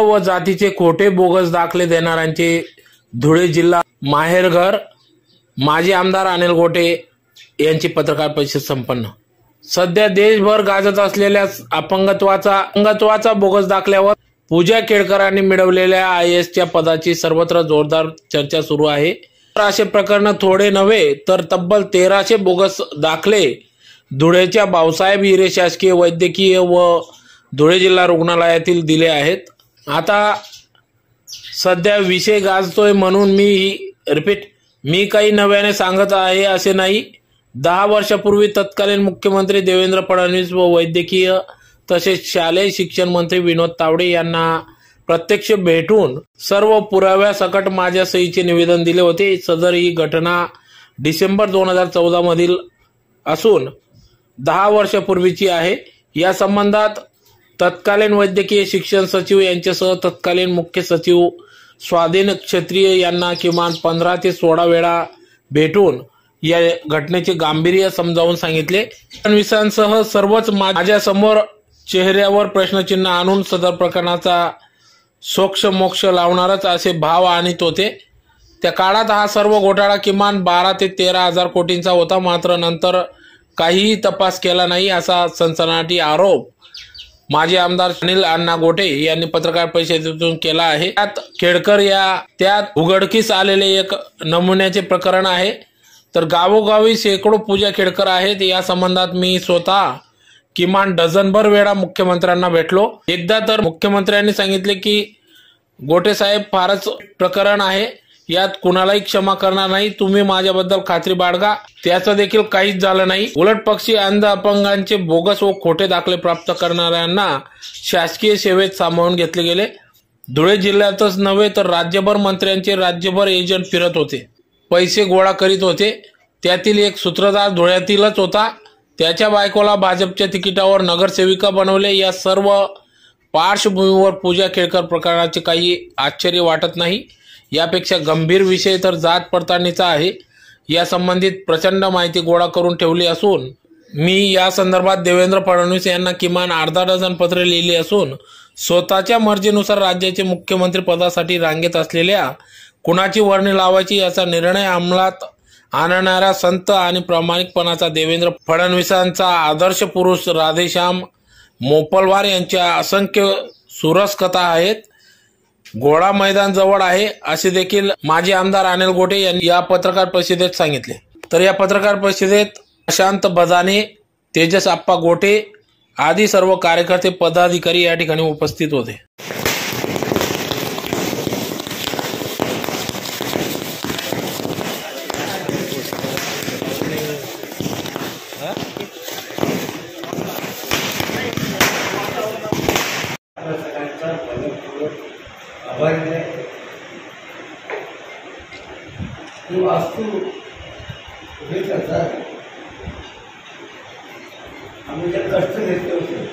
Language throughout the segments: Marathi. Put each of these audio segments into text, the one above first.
व जातीचे खोटे बोगस दाखले देणाऱ्यांचे धुळे जिल्हा माहेरघर माजी आमदार अनिल गोटे यांची पत्रकार परिषद संपन्न. सध्या देशभर गाजत असलेल्या अपंगत्वाचा अपंगत्वाचा बोगस दाखल्यावर पूजा केळकरांनी मिळवलेल्या आय एसच्या पदाची सर्वत्र जोरदार चर्चा सुरू आहे. तर असे प्रकरण थोडे नव्हे तर तब्बल तेराशे बोगस दाखले धुळेच्या भाऊसाहेब हिरे शासकीय वैद्यकीय व धुळे जिल्हा रुग्णालयातील दिले आहेत. आता सध्या विषय गाजतोय म्हणून मी रिपीट मी काही नव्याने सांगत आहे असे नाही. दहा वर्षापूर्वी तत्कालीन मुख्यमंत्री देवेंद्र फडणवीस व वैद्यकीय तसेच शालेय शिक्षण मंत्री विनोद तावडे यांना प्रत्यक्ष भेटून सर्व पुराव्यासकट माझ्या सहीचे निवेदन दिले होते. सदर ही घटना डिसेंबर दोन हजार चौदा मधील असून दहा वर्षापूर्वीची आहे. या संबंधात तत्कालीन वैद्यकीय शिक्षण सचिव यांच्यासह तत्कालीन मुख्य सचिव स्वाधीन क्षत्रिय यांना किमान पंधरा ते सोळा वेळा भेटून या घटनेचे गांभीर्य समजावून सांगितले. फडणवीसांसह सर्वच माझ्यासमोर चेहऱ्यावर प्रश्नचिन्ह आणून सदर प्रकरणाचा सोक्ष मोक्ष लावणारच असे भाव आणीत होते. त्या काळात हा सर्व घोटाळा किमान बारा ते तेरा हजार कोटींचा होता. मात्र नंतर काहीही तपास केला नाही असा सनसनाटी आरोप माजी आमदार अनिल अण्णा गोटे यांनी पत्रकार परिषदेतून केला आहे. त्यात खेडकर या त्यात उघडकीस आलेले एक नमुन्याचे प्रकरण आहे. तर गावोगावी शेकडो पूजा खेडकर आहेत. या संबंधात मी स्वतः किमान डझनभर वेळा मुख्यमंत्र्यांना भेटलो. एकदा तर मुख्यमंत्र्यांनी सांगितले की गोटे साहेब फारच प्रकरण आहे. यात कुणालाही क्षमा करणार नाही. तुम्ही माझ्याबद्दल खात्री बाळगा. त्याचं देखील काहीच झालं नाही. उलट पक्षी अंध अपंगांचे बोगस व खोटे दाखले प्राप्त करणाऱ्यांना शासकीय सेवेत सामावून घेतले गेले. धुळे जिल्ह्यातच नव्हे तर राज्यभर मंत्र्यांचे राज्यभर एजंट फिरत होते. पैसे गोळा करीत होते. त्यातील एक सूत्रधार धुळ्यातीलच होता. त्याच्या बायकोला भाजपच्या तिकिटावर नगरसेविका बनवले. या सर्व पार्श्वभूमीवर पूजा केळकर प्रकरणाचे काही आश्चर्य वाटत नाही. यापेक्षा गंभीर विषय तर जात पडताळणीचा आहे. या संबंधित प्रचंड माहिती गोळा करून ठेवली असून मी या संदर्भात देवेंद्र फडणवीस यांना किमान अर्धा डझन पत्रे लिहिली असून स्वतःच्या मर्जीनुसार राज्याचे मुख्यमंत्री पदासाठी रांगेत असलेल्या कुणाची वर्णी लावायची याचा निर्णय अंमलात आणणाऱ्या संत आणि प्रामाणिकपणाचा देवेंद्र फडणवीसांचा आदर्श पुरुष राधेश्याम मोपलवार यांच्या असंख्य सुरस कथा आहेत. घोडा मैदान जवळ आहे असे देखील माजी आमदार अनिल गोटे यांनी या पत्रकार परिषदेत सांगितले. तर या पत्रकार परिषदेत प्रशांत बदाने तेजस आप्पा गोटे आदी सर्व कार्यकर्ते पदाधिकारी या ठिकाणी उपस्थित होते. आभार आहे ही वास्तू उभी करतात आम्ही जे कष्ट घेतले होते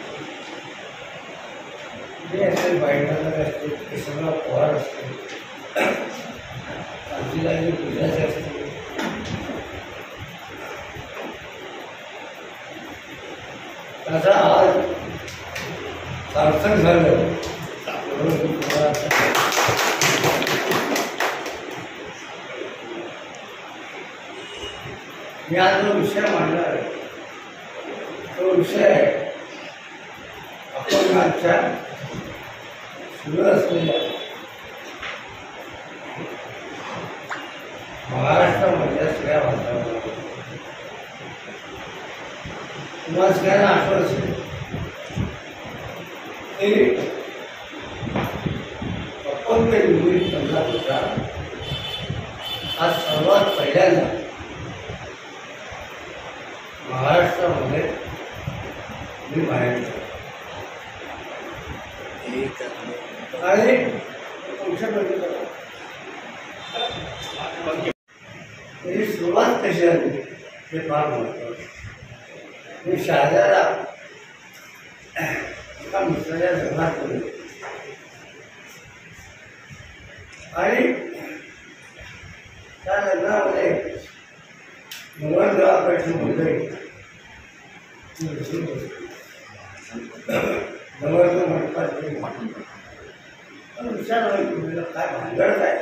जे असेल बायकांना असते केसांना पोहार असते आजीला जे पूजाचे असते त्याचा आज सार्थक झालं म्हणून मी तुम्हाला मी आज जो विषय मांडला आहे तो विषय आपण आजच्या सुरू असलेल्या महाराष्ट्रामधल्या सगळ्या वातावरणावर तुम्हाला सगळ्यांना आठवण असेल ते अपंग निर्मित होता हा सर्वात पहिल्यांदा मी बाहेर गेलो. आणि तुमच्या बद्दल त्याची सुरुवात कशी झाली हे फार महत्वाचं मी शहाजाला एका मित्राच्या लग्नात गेलो आणि त्या लग्नामध्ये मंगळदेवाकडची मंडळी नवरदेव मंडपात वाटून पण विचार तुम्ही काय भांडण काय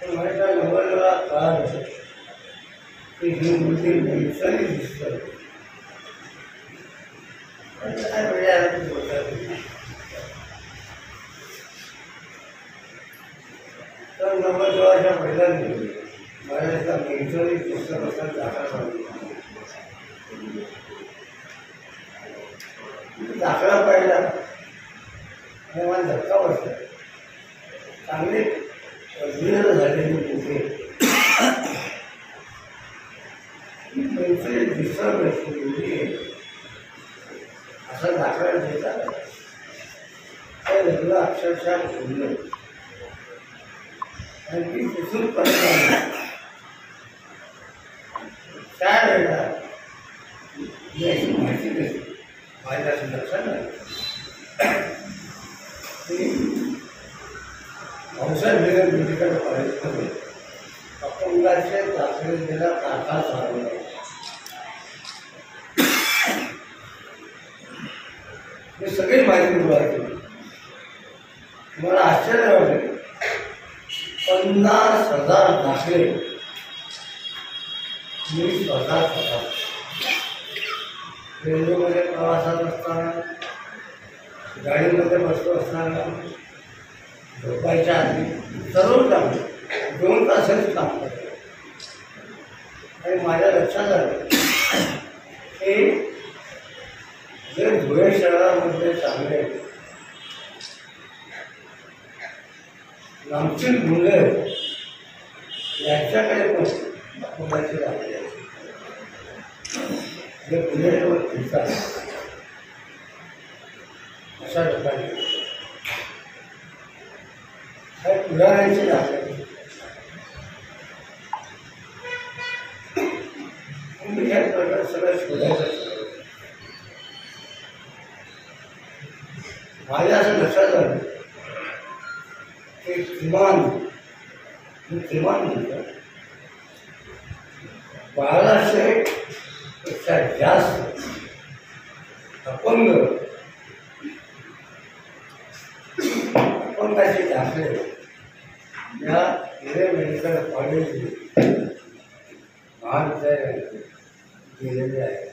तर माझ्या नवऱ्याला कळालं असं की ही मूर्ती नैसर्गिक दिसतं पण काय वेळ आला की बोलतात तर नवरदेवाच्या महिलांनी मला एका नैसर्गिक पुस्तकाचा जागा दाखला पाहिला आणि मला धक्का बसला चांगले पदवीधर झालेली मुले नैसर्गिक दिसत नसलेली असा दाखला देतात त्या लग्न अक्षरशः बोललं आणि ती कुठून परत त्या वेळेला याची माहिती नसते माझ्या असं लक्षात मेडिकल कॉलेजमध्ये अपंगाचे चालवला सगळी माहिती गोळा केली मला आश्चर्य वाटले. पन्नास हजार दाखले. मी स्वतः स्वतः रेल्वेमध्ये प्रवासात असताना गाडीमध्ये बसलो असताना झोपायच्या आधी सर्व काम दोन तासच काम करतो. आणि माझ्या लक्षात आलं की जे धुळे शहरामध्ये चांगले लांबची मुलं यांच्याकडे पण अपंगाची लागली आहे. जे पुण्याजवळ फिरतात अशा लोकांनी काही पुराणांची दाखले मी या प्रकार सगळं शोधायचं ठरवलं. माझ्या असं लक्षात आलं की किमान मी किमान म्हणतो बाराशे पेक्षा जास्त अपंग अपंगाचे दाखले या हिरे मेडिकल कॉलेज महाविद्यालयात गेलेले आहे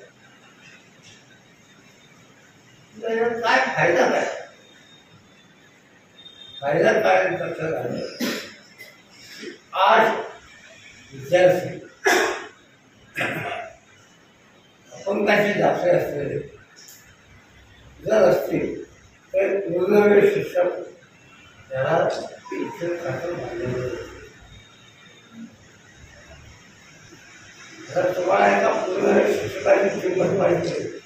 काय फायदा काय फायदा काय लक्षात आलं आठ विद्यार्थी अपंगाचे दाखले असलेले जर असतील तर पूर्णवेळ शिक्षक त्याला इतर खातं मानलेलं जर तुम्हाला एका पूर्णवेळ शिक्षकाची किंमत पाहिजे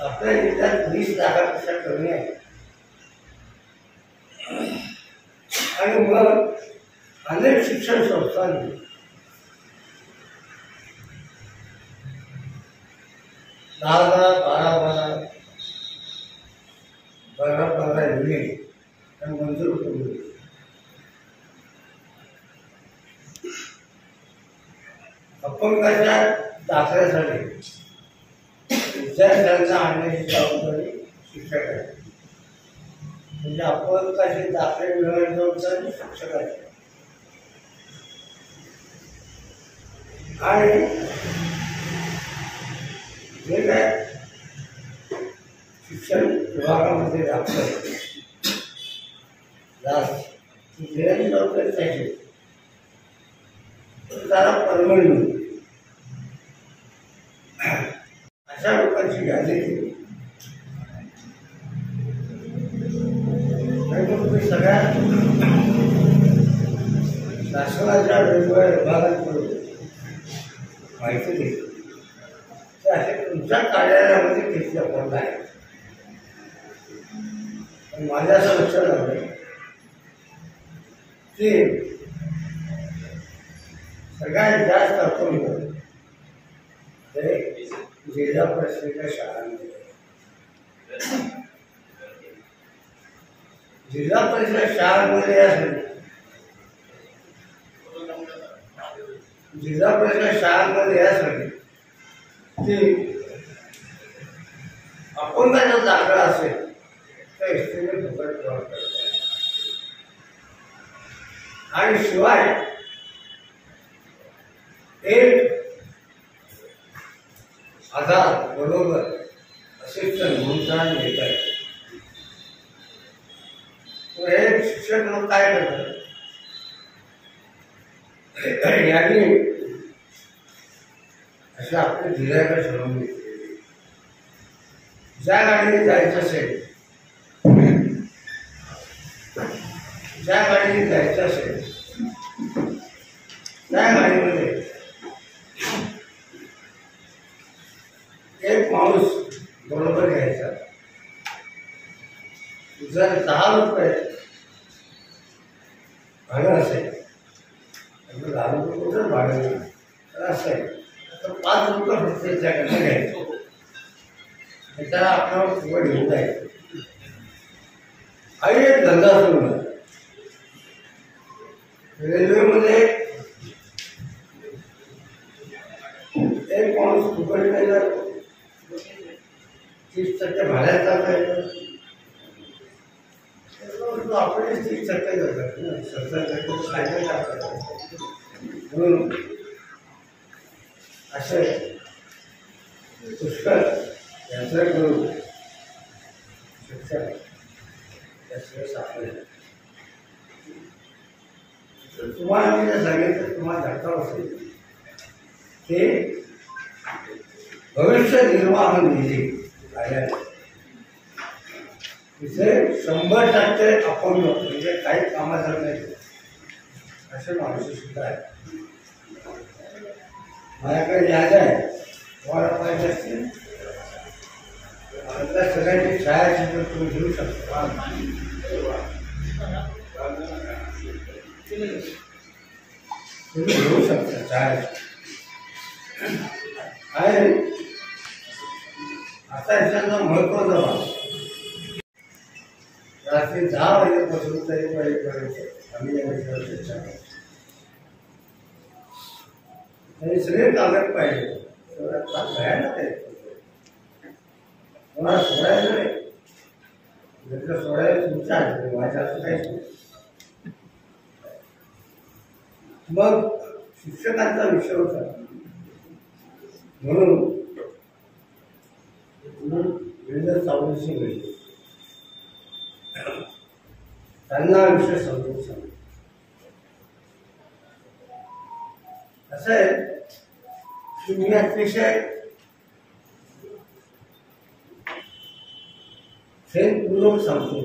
आपल्या जिल्ह्यात वीस लाखापेक्षा कमी आहे आणि मग अनेक शिक्षण संस्थांनी दहा दहा बारा बारा बारा बारा युनिट आणि मंजूर करून दिली. अपंगाच्या दाखल्यासाठी विद्यार्थ्यांना आणण्याची जबाबदारी शिक्षक आहे म्हणजे अपंगाचे दाखले मिळवण्याची जबाबदारी शिक्षकाची. आणि जे काय शिक्षण विभागामध्ये दाखल जास्त जबाबदारी त्याची. त्याला परवड मिळते अशा लोकांची यादी मग तुम्ही सगळ्या शासनाच्या वेगवेगळ्या विभागांकडून माहिती घेतली ते असे तुमच्या कार्यालयामध्ये किती आपण आहे पण माझ्या असं लक्षात आलं की सगळ्यात जास्त अपंग हे जिल्हा परिषदेच्या शाळांमध्ये जिल्हा परिषद शाळांमध्ये यासाठी जिल्हा परिषद शाळांमध्ये यासाठी की अपंगाचा दाखला असेल तर एसटीने फुकट प्रवास करता आणि शिवाय एक आजार बरोबर अशिक्षण म्हणून घेत आहे हे शिक्षण लोक काय करतात यांनी असे आपले गिरायला ठरवून घेतलेले. ज्या गाडीने जायचं असेल ज्या गाडीने जायचं असेल त्या गाडीमध्ये तर दहा रुपये कुठं भाडं नाही. तर असेल तर पाच रुपये फक्त त्याच्याकडे घ्यायचं आणि त्याला आपल्याला फुकट घेऊन जायचं आणि एक धंदा सुरू झाला रेल्वेमध्ये एक माणूस फुकट नाही जातो तीस टक्के भाड्यात टाकायचं आपण जातात ना सत्तर फायदा म्हणून असे पुष्कळ यंत्र करून शिक्षण त्याशिवाय सापडले तुम्हाला मी जे सांगितलं तुम्हाला धक्का असेल ते भविष्य निर्वाह निधी आल्या तिथे शंभर टक्के अपंग म्हणजे काही कामाचं नाही. असे माणूस सुद्धा आहे माझ्याकडे याद आहे तुम्हाला पाहिजे असतील आपल्या सगळ्यांची छायाचित्र तुम्ही घेऊ शकता. तुम्ही घेऊ शकता छायाचित्र आहे. आता याच्याचं महत्त्व जमा रात्री दहा वाजेपासून तरी वाजेपर्यंत आम्ही या विषयावर चर्चा करतो. आणि सगळे कागद पाहिजे. भयानक आहे. कोणाला सोडायचं नाही. जर सोडायला तुमच्या हातात, माझ्या काहीच नाही. मग शिक्षकांचा विषय होता. म्हणून म्हणून विविध मिळते त्यांना विषय समजून सांग. असे आहे की मी अतिशय प्रेमपूर्वक सांगतो.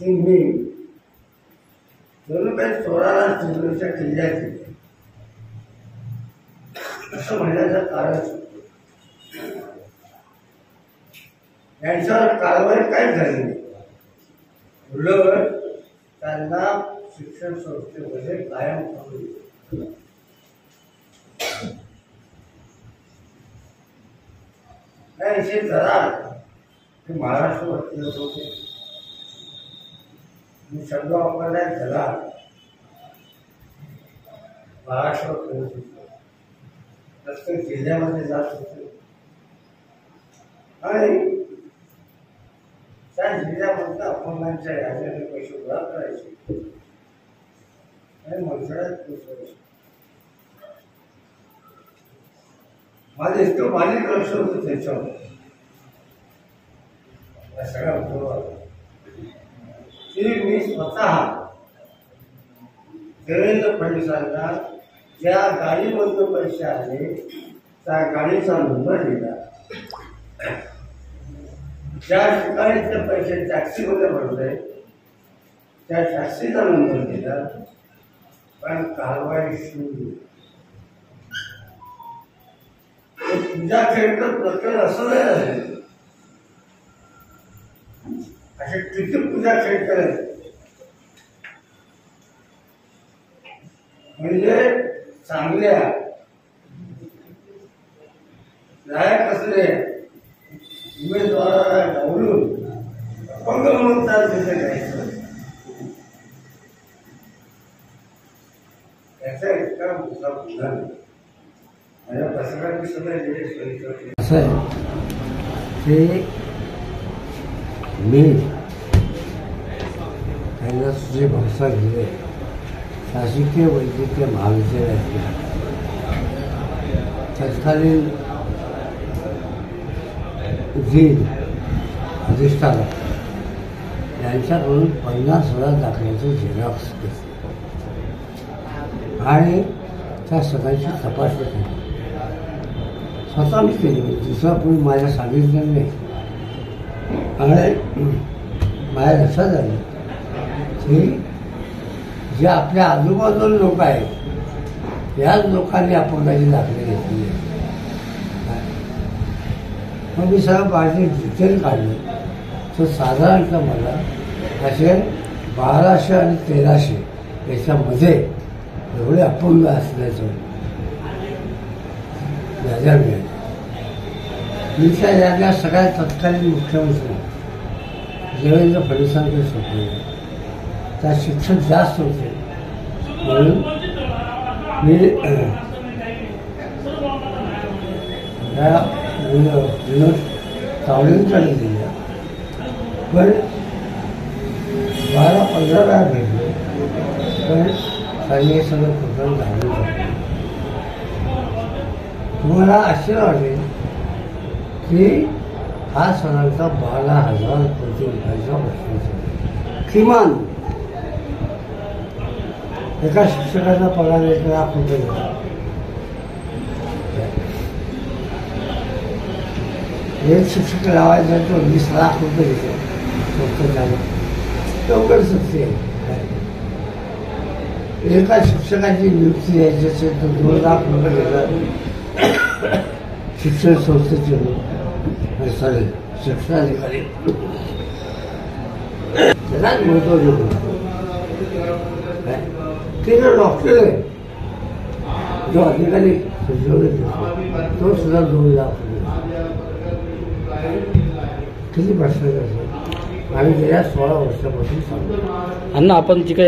की मी दोन हजार सोळाला चिंचणीच्या किल्ल्यात गेले. असं म्हणण्याचं कारण यांच्यावर कारवाई काय झाली नाही. मुलं त्यांना शिक्षण संस्थेमध्ये कायम करून दिलं. नाही हे जरा हे महाराष्ट्र होते. मी शब्द वापरलाय जरा महाराष्ट्र होते. प्रत्येक जिल्ह्यामध्ये जात होते. आणि त्या जिल्ह्यामधलं अपंगांच्या याद्याने पैसे गोळा करायचे. आणि मंत्रालयात पोचवायचे इतकं बारीक लक्ष होतं त्याच्यावर. या सगळ्या उद्योगावर की मी स्वतः देवेंद्र फडणवीसांना ज्या गाडीमधून पैसे आले त्या गाडीचा नंबर दिला. ज्या ठिकाणी ते पैसे टॅक्सीमध्ये भरले त्या टॅक्सीचा नंबर दिला पण कारवाई शून्य ते पूजा प्रकरण असं नाही झालं. असे किती पूजा खेळकर म्हणजे चांगल्या लायक असले उमेदवाराला डावलून अपंग म्हणून त्या तिथे त्याचा इतका मोठा गुन्हा माझ्या असं आहे. ते मी त्यांना जे भरसा दिले शासकीय वैद्यकीय महाविद्यालयातील तत्कालीन डीन अधिष्ठान यांच्याकडून पन्नास हजार दाखल्याचं झेरॉक्स घेतले आणि त्या सगळ्यांची तपासणी केली स्वतः मी केली दुसरा कोणी माझ्या सांगितलं नाही. आणि माझ्या लक्षात आलं की जे आपल्या आजूबाजूला लोक आहेत याच लोकांनी अपंगाची दाखले घेतली मग मी सगळं बाहेर डिटेल काढले. तर साधारणतः मला असे बाराशे आणि तेराशे याच्यामध्ये एवढे अपंग असल्याचं याद्या मिळाल्या मी त्या याद्या सगळ्या तत्कालीन मुख्यमंत्री देवेंद्र फडणवीसांकडे सोपवल्या त्या शिक्षण जास्त होते. म्हणून मी अं, विनोद विनोद तावडेंकडे दिल्या पण बारा पंधरा वेळा भेटलो. पण त्यांनी हे सगळं प्रकरण धाडून तुम्हाला आश्चर्य वाटेल की हा सणांचा बारा हजार कोटी रुपयाचा प्रश्न किमान एका शिक्षकाचा पगार एक लाख रुपये होता. एक शिक्षक लावायचा तो वीस लाख रुपये घेतो फक्त त्याला लवकर सक्ती आहे एका शिक्षकाची नियुक्ती द्यायची असेल तर दोन लाख रुपये घेतात शिक्षण संस्थेचे लोक सॉरी शिक्षणाधिकारी त्यालाच महत्त्व देतो काय? ते जो डॉक्टर आहे जो अधिकारी सुचवले तो सुद्धा दोन लाख रुपये किती प्रश्न असेल आम्ही गेल्या सोळा वर्षापासून सांगतो अण्णा आपण जी काही